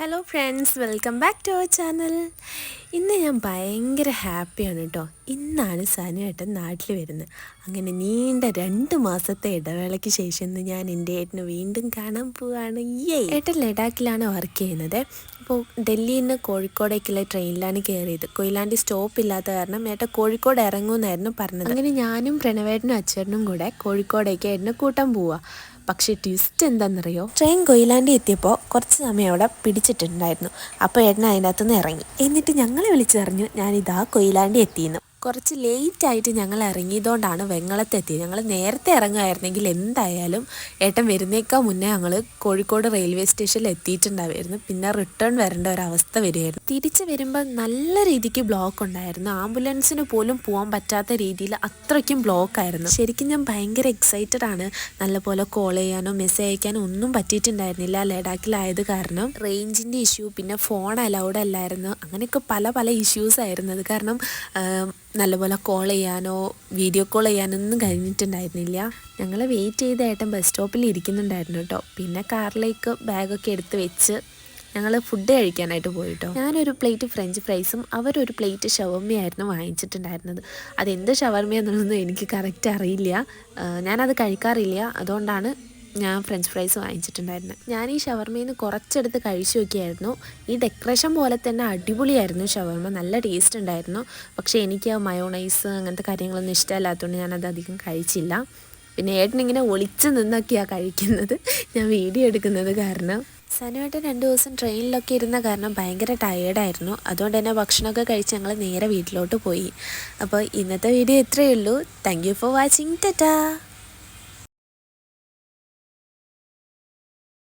Hello friends welcome back to our channel ഇന്ന് ഞാൻ ഭയങ്കര ഹാപ്പിയാണ് കേട്ടോ ഇന്നാണ് സനുവേട്ടൻ നാട്ടിൽ വരുന്നത്. അങ്ങനെ നീണ്ട രണ്ട് മാസത്തെ ഇടവേളയ്ക്ക് ശേഷം ഇന്ന് ഞാൻ എന്റെ ഏട്ടന് വീണ്ടും കാണാൻ പോവുകയാണ് ഏ ഏട്ടൻ ലഡാക്കിലാണ് വർക്ക് ചെയ്യുന്നത്. അപ്പോൾ ഡൽഹിയിൽ നിന്ന് കോഴിക്കോടേക്കുള്ള ട്രെയിനിലാണ് കയറിയത്. കൊയിലാണ്ടി സ്റ്റോപ്പ് ഇല്ലാത്ത കാരണം ഏട്ടൻ കോഴിക്കോട് ഇറങ്ങുമെന്നായിരുന്നു പറഞ്ഞത്. അങ്ങനെ ഞാനും പ്രണവേട്ടനും അച്ഛനും കൂടെ കോഴിക്കോടേക്ക് ഏട്ടനെ കൂട്ടാൻ പോവുക പക്ഷേ ട്വിസ്റ്റ് എന്താണെന്നറിയോ? ട്രെയിൻ കൊയിലാണ്ടി എത്തിയപ്പോൾ കുറച്ച് സമയം അവിടെ പിടിച്ചിട്ടുണ്ടായിരുന്നു. അപ്പോൾ ഏട്ടൻ അകത്തുനിന്ന് ഇറങ്ങി. എന്നിട്ട് ഞങ്ങളെ വിളിച്ചറിഞ്ഞു ഞാനിതാ കൊയിലാണ്ടി എത്തിയെന്ന്. കുറച്ച് ലേറ്റ് ആയിട്ട് ഞങ്ങൾ ഇറങ്ങിയതുകൊണ്ടാണ് വെങ്ങളത്തെത്തിയത്. ഞങ്ങൾ നേരത്തെ ഇറങ്ങുമായിരുന്നെങ്കിൽ എന്തായാലും ഏട്ടൻ വരുന്നേക്കാൾ മുന്നേ ഞങ്ങൾ കോഴിക്കോട് റെയിൽവേ സ്റ്റേഷനിൽ എത്തിയിട്ടുണ്ടായിരുന്നു. പിന്നെ റിട്ടേൺ വരേണ്ട ഒരു അവസ്ഥ വരികയായിരുന്നു. തിരിച്ച് വരുമ്പോൾ നല്ല രീതിക്ക് ബ്ലോക്ക് ഉണ്ടായിരുന്നു. ആംബുലൻസിന് പോലും പോകാൻ പറ്റാത്ത രീതിയിൽ അത്രയ്ക്കും ബ്ലോക്ക് ആയിരുന്നു. ശരിക്കും ഞാൻ ഭയങ്കര എക്സൈറ്റഡ് ആണ്. നല്ലപോലെ കോൾ ചെയ്യാനോ മെസ്സേജ് അയക്കാനോ ഒന്നും പറ്റിയിട്ടുണ്ടായിരുന്നില്ല. ലഡാക്കിലായത് കാരണം റേഞ്ചിന്റെ ഇഷ്യൂ പിന്നെ ഫോൺ അലൗഡ് അല്ലായിരുന്നു. അങ്ങനെയൊക്കെ പല പല ഇഷ്യൂസ് ആയിരുന്നത് കാരണം നല്ലപോലെ കോൾ ചെയ്യാനോ വീഡിയോ കോൾ ചെയ്യാനൊന്നും കഴിഞ്ഞിട്ടുണ്ടായിരുന്നില്ല. ഞങ്ങൾ വെയിറ്റ് ചെയ്ത ഏട്ടൻ ബസ് സ്റ്റോപ്പിൽ ഇരിക്കുന്നുണ്ടായിരുന്നു കേട്ടോ പിന്നെ കാറിലേക്ക് ബാഗൊക്കെ എടുത്ത് വെച്ച് ഞങ്ങൾ ഫുഡ് കഴിക്കാനായിട്ട് പോയിട്ടോ. ഞാനൊരു പ്ലേറ്റ് ഫ്രഞ്ച് ഫ്രൈസും അവരൊരു പ്ലേറ്റ് ഷവർമ്മയായിരുന്നു വാങ്ങിച്ചിട്ടുണ്ടായിരുന്നത്. അതെന്ത് എന്നുള്ളതൊന്നും എനിക്ക് കറക്റ്റ് അറിയില്ല. ഞാനത് കഴിക്കാറില്ല. അതുകൊണ്ടാണ് ഞാൻ ഫ്രഞ്ച് ഫ്രൈസ് വാങ്ങിച്ചിട്ടുണ്ടായിരുന്നു. ഞാൻ ഈ ഷവർമയിൽ നിന്ന് കുറച്ചെടുത്ത് കഴിച്ചു നോക്കിയായിരുന്നു. ഈ ഡെക്കറേഷൻ പോലെ തന്നെ അടിപൊളിയായിരുന്നു ഷവർമ. നല്ല ടേസ്റ്റ് ഉണ്ടായിരുന്നു. പക്ഷേ എനിക്ക് മയോണൈസ് അങ്ങനത്തെ കാര്യങ്ങളൊന്നും ഇഷ്ടമല്ലാത്തതുകൊണ്ട് ഞാനത് അധികം കഴിച്ചില്ല. പിന്നെ ഏട്ടനിങ്ങനെ ഒളിച്ചു നിന്നൊക്കെയാണ് കഴിക്കുന്നത്. ഞാൻ വീഡിയോ എടുക്കുന്നത് കാരണം. സനുവായിട്ട് രണ്ട് ദിവസം ട്രെയിനിലൊക്കെ ഇരുന്ന കാരണം ഭയങ്കര ടയേർഡായിരുന്നു അതുകൊണ്ട് തന്നെ ഭക്ഷണമൊക്കെ കഴിച്ച് ഞങ്ങൾ നേരെ വീട്ടിലോട്ട് പോയി. അപ്പോൾ ഇന്നത്തെ വീഡിയോ ഇത്രയേ ഉള്ളൂ. Thank you for watching tata